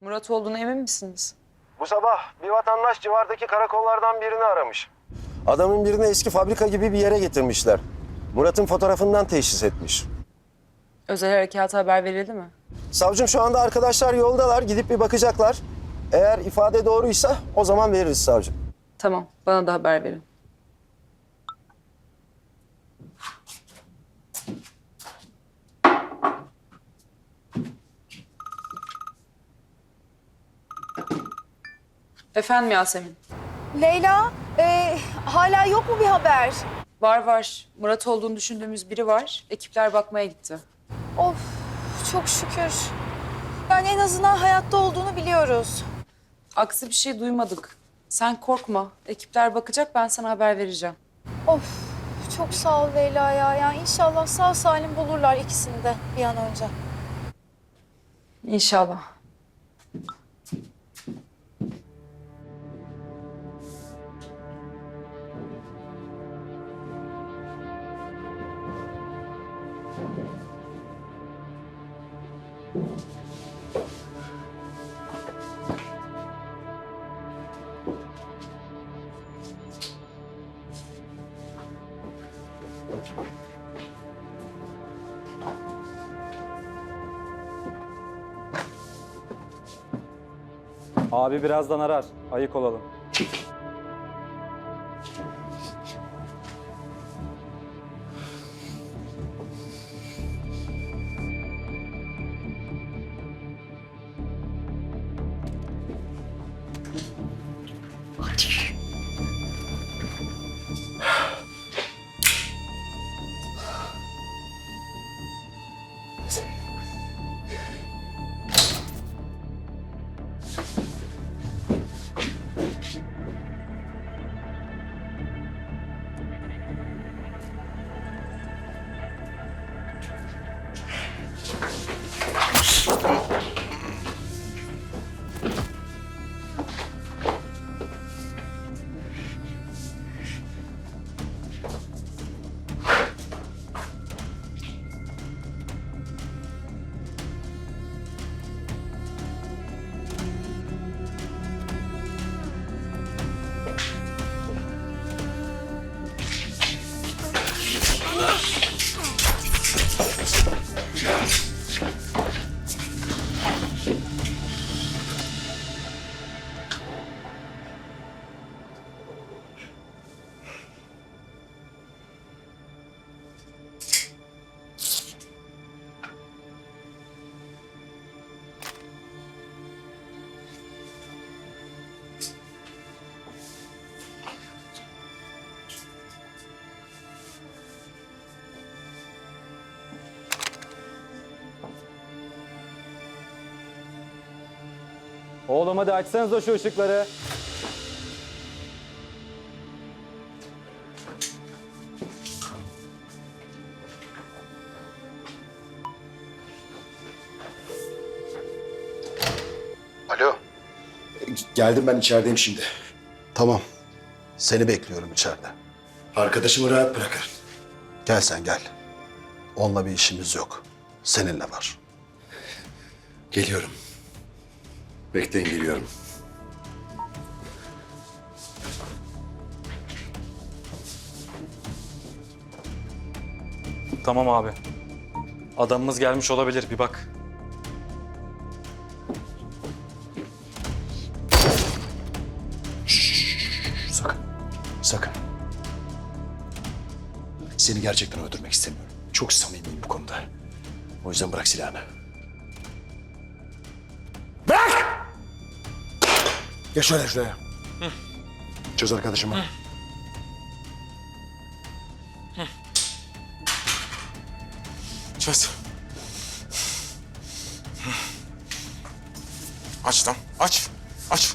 Murat olduğuna emin misiniz? Bu sabah bir vatandaş civardaki karakollardan birini aramış. Adamın birini eski fabrika gibi bir yere getirmişler. Murat'ın fotoğrafından teşhis etmiş. Özel harekata haber verildi mi? Savcım şu anda arkadaşlar yoldalar. Gidip bir bakacaklar. Eğer ifade doğruysa o zaman veririz savcım. Tamam, bana da haber verin. Efendim Yasemin. Leyla, e, hala yok mu bir haber? Var var. Murat olduğunu düşündüğümüz biri var. Ekipler bakmaya gitti. Of, çok şükür. Yani en azından hayatta olduğunu biliyoruz. Aksi bir şey duymadık. Sen korkma. Ekipler bakacak ben sana haber vereceğim. Of, çok sağ ol Leyla ya. Yani inşallah sağ salim bulurlar ikisini de bir an önce. İnşallah. Abi birazdan arar. Ayık olalım. Oğlum hadi açsanıza şu ışıkları. Alo. Geldim ben içerideyim şimdi. Tamam. Seni bekliyorum içeride. Arkadaşımı rahat bırakın. Gel sen gel. Onunla bir işimiz yok. Seninle var. Geliyorum. Bekleyin geliyorum. Tamam abi. Adamımız gelmiş olabilir bir bak. Sakın. Sakın. Seni gerçekten öldürmek istemiyorum. Çok samimiyim bu konuda. O yüzden bırak silahını. Geç şöyle şuraya. Çöz arkadaşımı. Çöz. Aç lan, aç. Aç.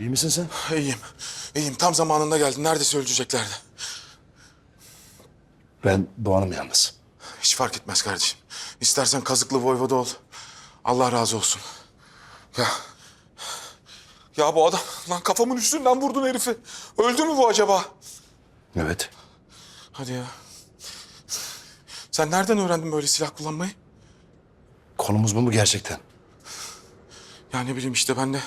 İyi misin sen? İyiyim, iyiyim. Tam zamanında geldin. Neredeyse öldüreceklerdi. Ben Doğan'ım yalnız. Hiç fark etmez kardeşim. İstersen kazıklı voyvoda ol. Allah razı olsun. Ya... Ya bu adam, lan kafamın üstünden vurdun herifi. Öldü mü bu acaba? Evet. Hadi ya. Sen nereden öğrendin böyle silah kullanmayı? Konumuz bu mu gerçekten? Ya ne bileyim işte ben de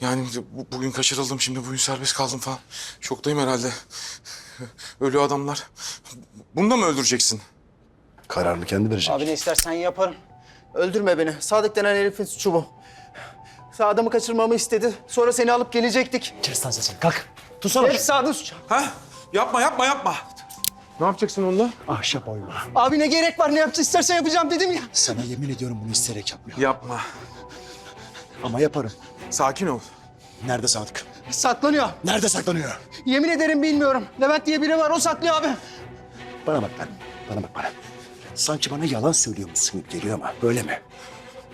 yani bu- bugün kaçırıldım şimdi bugün serbest kaldım falan. Şoktayım herhalde. Ölü adamlar. Bunu da mı öldüreceksin? Kararını kendi verecek. Abi ne istersen yaparım. Öldürme beni. Sadık denen herifin suçu bu. Adamı kaçırmamı istedi. Sonra seni alıp gelecektik. Kes lan sesini kalk. Tutsana. Hep Sadık'ın suçu. Ha? Yapma yapma yapma. Ne yapacaksın onunla? Ahşap oyma. Abi ne gerek var? Ne yapacağız? istersen yapacağım dedim ya. Sana yemin ediyorum bunu isteyerek yapmıyorum. Yapma. Ama yaparım. Sakin ol. Nerede Sadık? Saklanıyor. Nerede saklanıyor? Yemin ederim bilmiyorum. Levent diye biri var. O saklıyor abi. Bana bak lan. Bana bak bana. Sanki bana yalan söylüyormuşsun gibi geliyor ama böyle mi?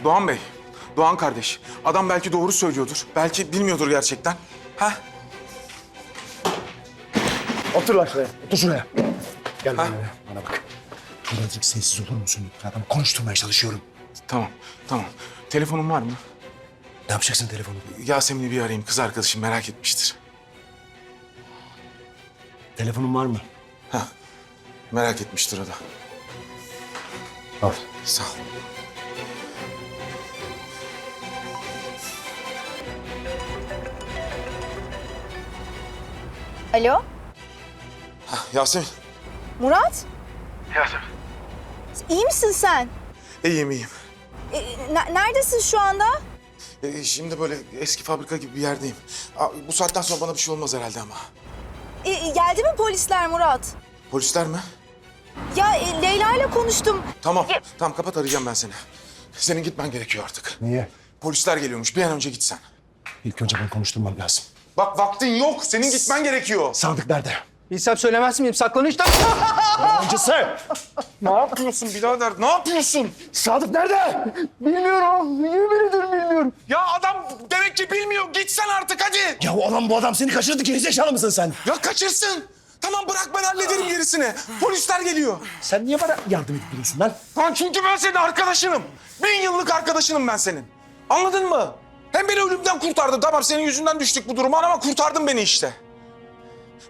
Doğan Bey, Doğan kardeş. Adam belki doğru söylüyordur. Belki bilmiyordur gerçekten. Ha? Otur lan şuraya. Otur şuraya. Gel bana, bana bak. Birazcık sessiz olur musun? Adamı konuşturmaya çalışıyorum. Tamam, tamam. Telefonun var mı? Ne yapacaksın telefonu? Yasemin'i bir arayayım. Kız arkadaşım merak etmiştir. Telefonun var mı? Ha, merak etmiştir o da. Al. Sağ ol. Alo? Ha, Yasemin. Murat? Yasemin. İyi misin sen? İyiyim, iyiyim. E, ne- neredesin şu anda? Ee, şimdi böyle eski fabrika gibi bir yerdeyim. Bu saatten sonra bana bir şey olmaz herhalde ama. E, e, geldi mi polisler Murat? Polisler mi? Ya e, Leyla ile konuştum. Tamam, tamam kapat arayacağım ben seni. Senin gitmen gerekiyor artık. Niye? Polisler geliyormuş. Bir an önce gitsen. İlk önce bunu konuşturmam lazım. Bak vaktin yok. Senin gitmen gerekiyor. Sadık nerede? Bilsem söylemez miyim? Saklanıyor işte. Öncesi. Ne yapıyorsun birader? Ne yapıyorsun? Sadık nerede? bilmiyorum. Yemin ederim bilmiyorum. Ya adam demek ki bilmiyor. Gitsen artık hadi. Ya o adam bu adam seni kaçırdı. Gerizekalı mısın sen? Ya kaçırsın. Tamam bırak ben hallederim gerisini. Polisler geliyor. Sen niye bana yardım edip duruyorsun lan? Lan çünkü ben senin arkadaşınım. Bin yıllık arkadaşınım ben senin. Anladın mı? Hem beni ölümden kurtardın. Tamam senin yüzünden düştük bu duruma ama kurtardın beni işte.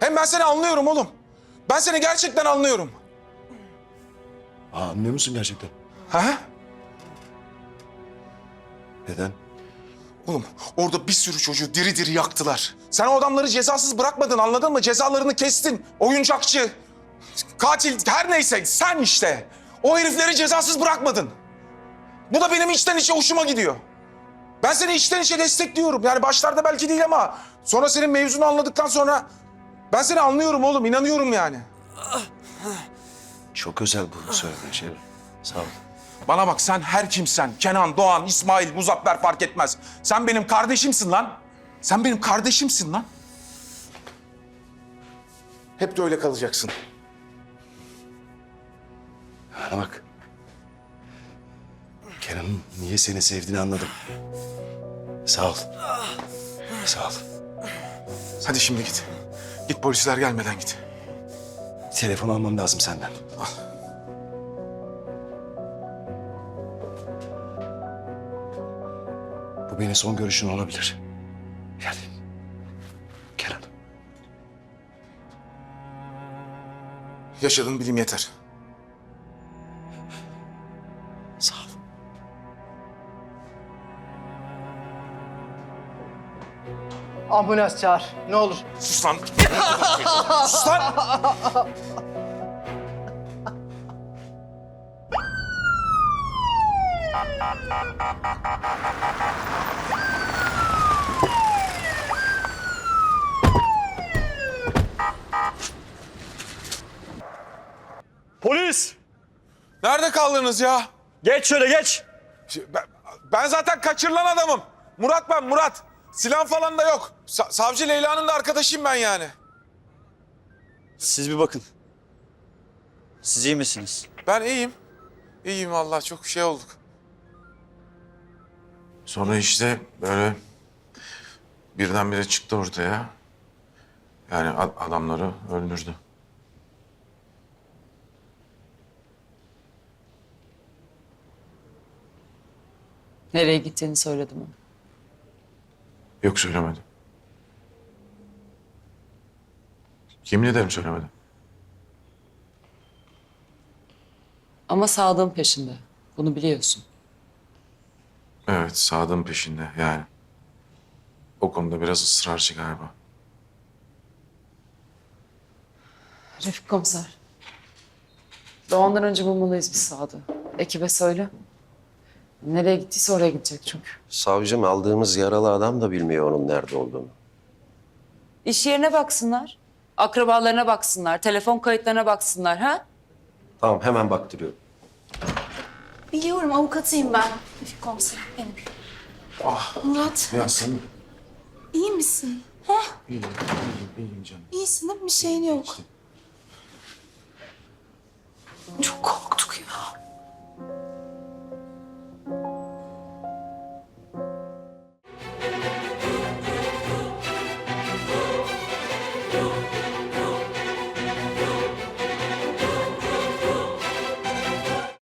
Hem ben seni anlıyorum oğlum. Ben seni gerçekten anlıyorum. Aa, anlıyor musun gerçekten? Ha? Neden? Oğlum orada bir sürü çocuğu diri diri yaktılar. Sen o adamları cezasız bırakmadın anladın mı? Cezalarını kestin. Oyuncakçı, katil her neyse sen işte. O herifleri cezasız bırakmadın. Bu da benim içten içe hoşuma gidiyor. Ben seni içten içe destekliyorum. Yani başlarda belki değil ama sonra senin mevzunu anladıktan sonra ben seni anlıyorum oğlum, inanıyorum yani. Çok özel bunu söylediğin şey. Sağ ol. Bana bak sen her kimsen. Kenan, Doğan, İsmail, Muzaffer fark etmez. Sen benim kardeşimsin lan. Sen benim kardeşimsin lan. Hep de öyle kalacaksın. Bana bak. Kenan'ın niye seni sevdiğini anladım. Sağ ol. Sağ ol. Hadi şimdi git. Git polisler gelmeden git. Telefon almam lazım senden. Bu benim son görüşün olabilir. Yani Kenan. Yaşadığın bilim yeter. Sağ ol. Ambulans çağır. Ne olur. Sus lan. Sus lan. Kaldınız ya? Geç şöyle geç. Ben, ben zaten kaçırılan adamım. Murat ben Murat. Silah falan da yok. Sa- Savcı Leyla'nın da arkadaşıyım ben yani. Siz bir bakın. Siz iyi misiniz? Ben iyiyim. İyiyim Allah çok şey olduk. Sonra işte böyle birdenbire çıktı ortaya. Yani ad- adamları öldürdü. Nereye gittiğini söyledim ona. Yok söylemedim. Yemin ederim söylemedim. Ama Sadık'ın peşinde. Bunu biliyorsun. Evet, Sadık'ın peşinde yani. O konuda biraz ısrarcı galiba. Refik komiser. Doğandan önce bulmalıyız biz Sadık'ı. Ekibe söyle. Nereye gittiyse oraya gidecek çünkü. Savcım aldığımız yaralı adam da bilmiyor onun nerede olduğunu. İş yerine baksınlar. Akrabalarına baksınlar. Telefon kayıtlarına baksınlar ha? Tamam hemen baktırıyorum. Biliyorum avukatıyım ben. Refik komiser benim. Murat Ya sen iyi misin? Ha? İyiyim, iyiyim, canım. İyisin değil mi? Bir şeyin yok. Çok korktum.